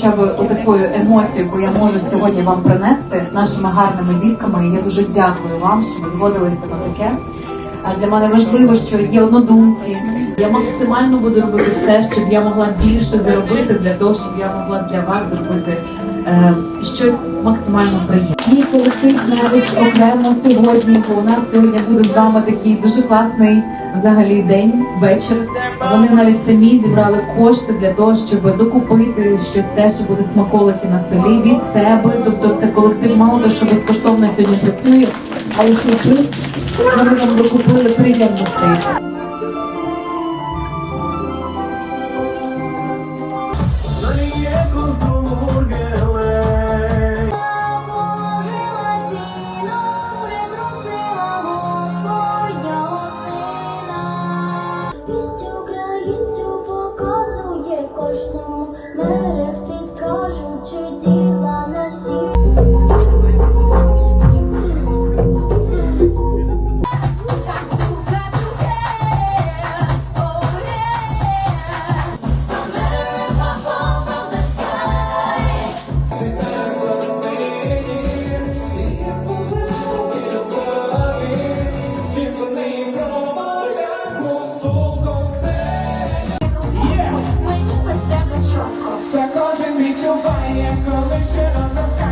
Хоча б отакою емоцією, яку я можу сьогодні вам принести нашими гарними дітками. І Я дуже дякую вам, що ви згодилися на таке. Для мене важливо, що є однодумці. Я максимально буду робити все, щоб я могла більше заробити для того, щоб я могла для вас зробити е, щось максимально приємне. І колектив навіть окремо сьогодні, бо у нас сьогодні буде з вами такий дуже класний взагалі день, вечір. Вони навіть самі зібрали кошти для того, щоб докупити щось те, що буде смаколики на столі від себе. Тобто це колектив мало того, що безкоштовно сьогодні працює, а ще плюс вони нам докупили приємностей. Положила my echo is on the